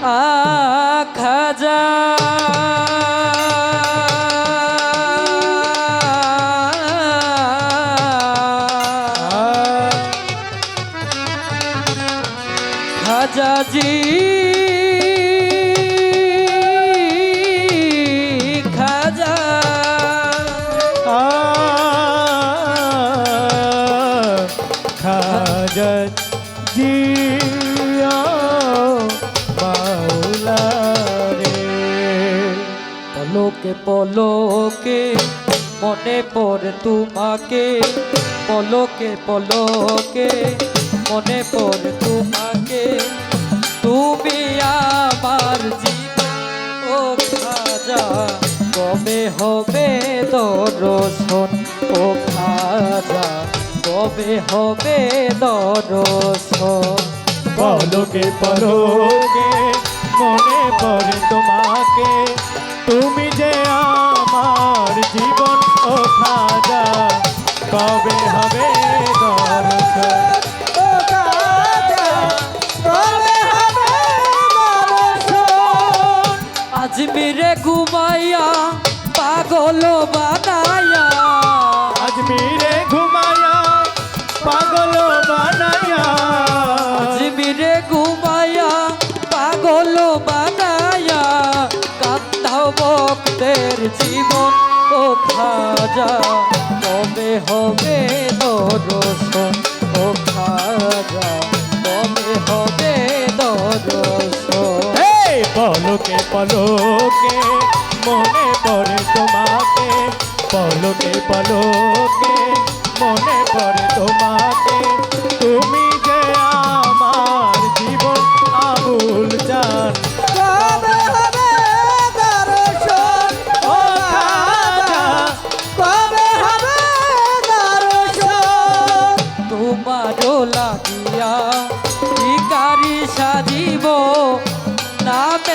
খাজা খাজাজি খাজা খাজা পলকে পলকে, মনে পড়ে তোমাকে। পলকে পলকে, মনে পড়ে তোমাকে। তুমি আমার ও খাজা, কবে হবে দর্শন? ও খাজা, কবে হবে দর্শন? পলকে পলকে, মনে পড়ে তোমাকে। তুমি যে আমার ভক্তের জীবন ও খাজা কবে হবে দর্শন ও খাজা কবে হবে দর্শন এই পলকে পলকে, মনে পড়ে তোমাকে। পলকে পলকে, মনে পড়ে তোমাকে। তুমি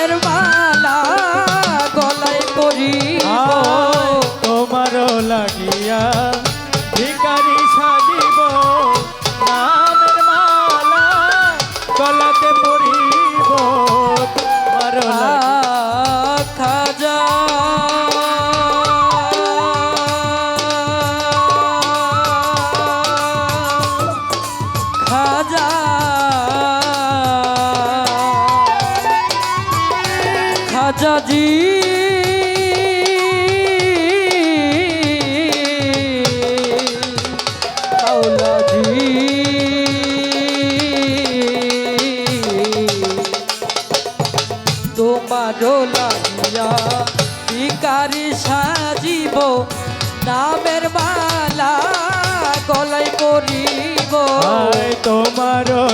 নামের খাজা জি মাওলা তোমারও লাগিয়া ভিকারি সাজিব নামের মালা গলায় আয় তোমারও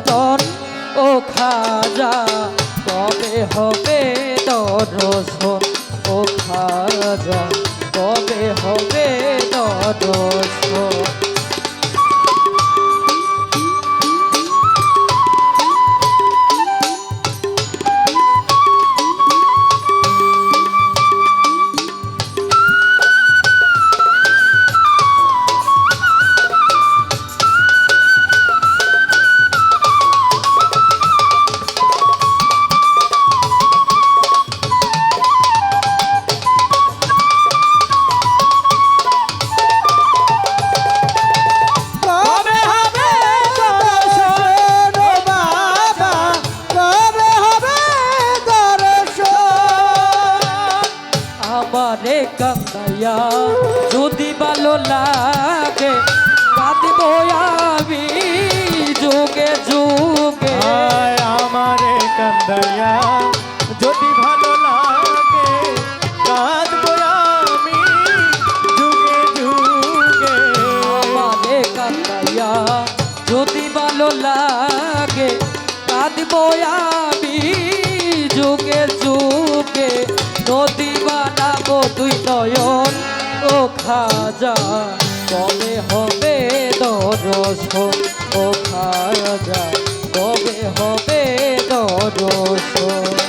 দন ও খাজা কবে হবে দর্শন ও খাজা কবে হবে দর্শন আমারে কান্দাইয়া যদি ভালো লাগে কাঁদব আমি যুগে যুগে। আমারে কান্দাইয়া যদি ভালো লাগে কাঁদবো আমি যুগে যুগে। আমারে কান্দাইয়া যদি ভালো লাগে কাঁদব আমি যুগে যুগে। নদী খাজা কবে হবে দর দর্শন ও খাজা কবে হবে দর্শন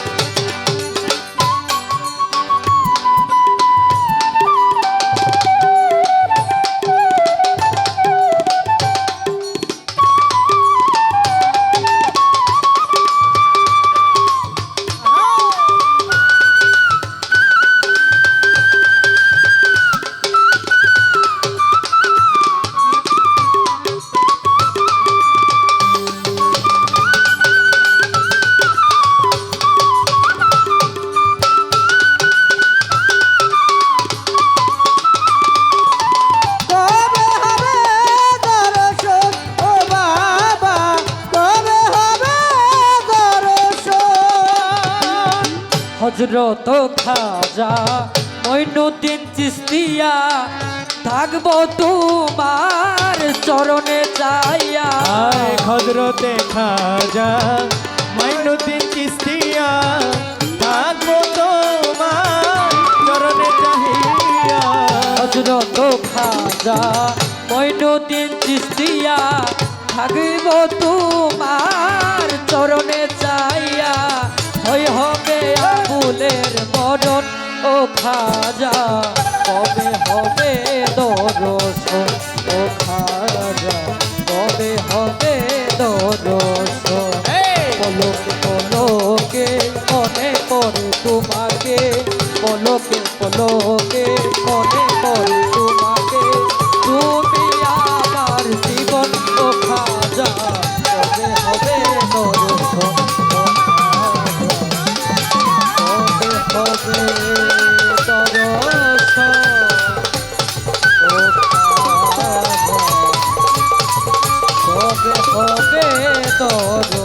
হজরত খাজা মইনুদ্দিন চিস্তিয়া থাকব তোমার চরণে যাইয়া। আয় খজরতে খাজা মাইনুদ্দিন চিস্তিয়া থাকব তোমার চরণে চাহিয়া হজরত খাজা মইনুদ্দিন চিস্তিয়া থাকব তোমার চরণে যাইয়া। হই হবে আবুলের মরণ ও খাজা কবে হবে দরশন ও খাজা কবে হবে দরশন পলকে পলকে মনে পড়ে তোমাকে পলকে পলকে মনে পড়ে খাজা কবে হবে দর্শন